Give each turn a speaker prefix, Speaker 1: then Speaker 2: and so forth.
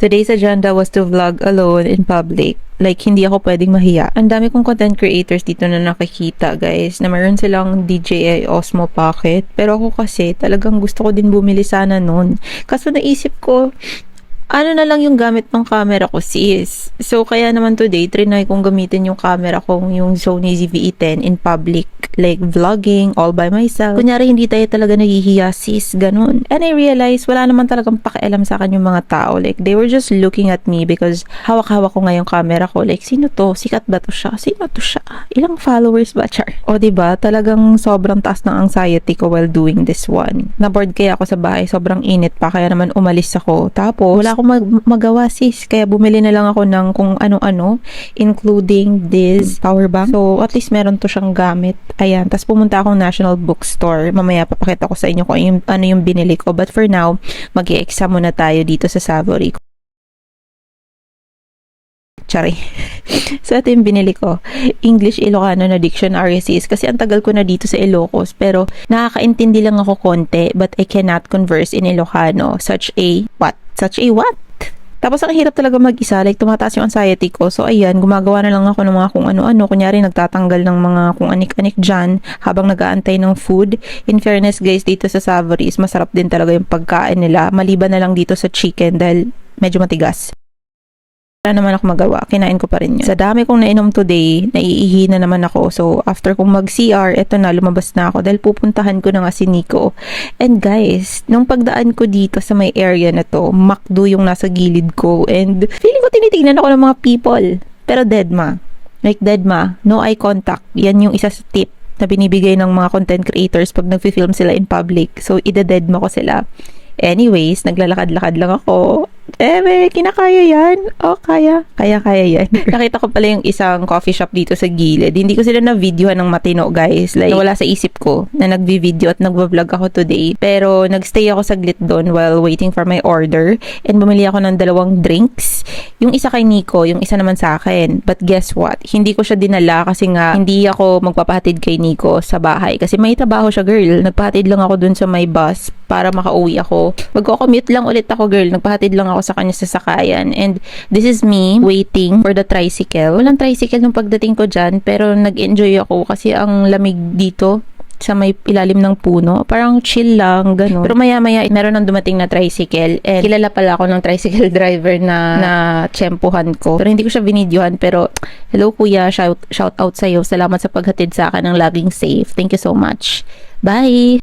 Speaker 1: Today's agenda was to vlog alone in public. Like, hindi ako pwedeng mahiya. Ang dami kong content creators dito na nakikita, guys, na mayroon silang DJI Osmo Pocket. Pero ako kasi, talagang gusto ko din bumili sana nun. Kaso naisip ko, ano na lang yung gamit ng camera ko, sis. So, kaya naman today, trinay kong gamitin yung camera kong yung Sony ZV-E10 in public. Like, vlogging, all by myself. Kunyari, hindi tayo talaga nahihiya, sis. Ganun. And I realized, wala naman talagang pakialam sa akin yung mga tao. Like, they were just looking at me because hawak-hawak ko nga yung camera ko. Like, sino to? Sikat ba to siya? Sino to siya? Ilang followers ba, Char? O, ba diba? Talagang sobrang taas ng anxiety ko while doing this one. Naboard kaya ako sa bahay. Sobrang init pa. Kaya naman umalis ako. Tapos, wala akong mag- magawa sis. Kaya bumili na lang ako ng kung ano-ano, including this power bank. So, at least meron to siyang gamit. Ayan. Tapos pumunta akong National Bookstore. Mamaya papakita ko sa inyo kung yung, ano yung binili ko. But for now, mag exam muna tayo dito sa Savory. Sorry. ito yung binili ko. English Ilocano na Dictionary sis. Kasi ang tagal ko na dito sa Ilocos. Pero, nakakaintindi lang ako konti. But I cannot converse in Ilocano. Such a, what? Such a what? Tapos ang hirap talaga mag-isa, like tumataas yung anxiety ko. So ayan, gumagawa na lang ako ng mga kung ano-ano. Kunyari nagtatanggal ng mga kung anik-anik dyan habang nag-aantay ng food. In fairness guys, dito sa Savory's, masarap din talaga yung pagkain nila. Maliban na lang dito sa chicken dahil medyo matigas. Wala naman ako magawa. Kinain ko pa rin yun. Sa dami kong nainom today, naiihi na naman ako. So, after kong mag-CR, eto na, lumabas na ako dahil pupuntahan ko na nga si Nico. And guys, nung pagdaan ko dito sa may area na to, makdo yung nasa gilid ko. And feeling ko tinitignan ako ng mga people. Pero dead ma. Like dead ma. No eye contact. Yan yung isa sa tip na binibigay ng mga content creators pag nagfi-film sila in public. So, ida-dead mo ko sila. Anyways, naglalakad-lakad lang ako. Eh, may kinakaya yan. Oh, kaya. Kaya, kaya yan. Nakita ko pala yung isang coffee shop dito sa gilid. Hindi ko sila na-videohan ng matino, guys. Like, wala sa isip ko na nagvi-video at nagva-vlog ako today. Pero, nagstay ako saglit doon while waiting for my order. And bumili ako ng dalawang drinks. Yung isa kay Nico, yung isa naman sa akin. But guess what? Hindi ko siya dinala kasi nga, hindi ako magpapahatid kay Nico sa bahay. Kasi may trabaho siya, girl. Nagpahatid lang ako dun sa may bus para makauwi ako. Magko-commute lang ulit ako, girl. Nagpahatid lang ako sa kanya sa sakayan. And this is me waiting for the tricycle. Walang tricycle nung pagdating ko dyan, pero nag-enjoy ako kasi ang lamig dito sa may ilalim ng puno. Parang chill lang, gano'n. Pero maya-maya, meron nang dumating na tricycle. And kilala pala ako ng tricycle driver na, na tsempuhan ko. Pero hindi ko siya binidyohan. Pero, hello kuya, shout, shout out sa'yo. Salamat sa paghatid sa akin ng laging safe. Thank you so much. Bye!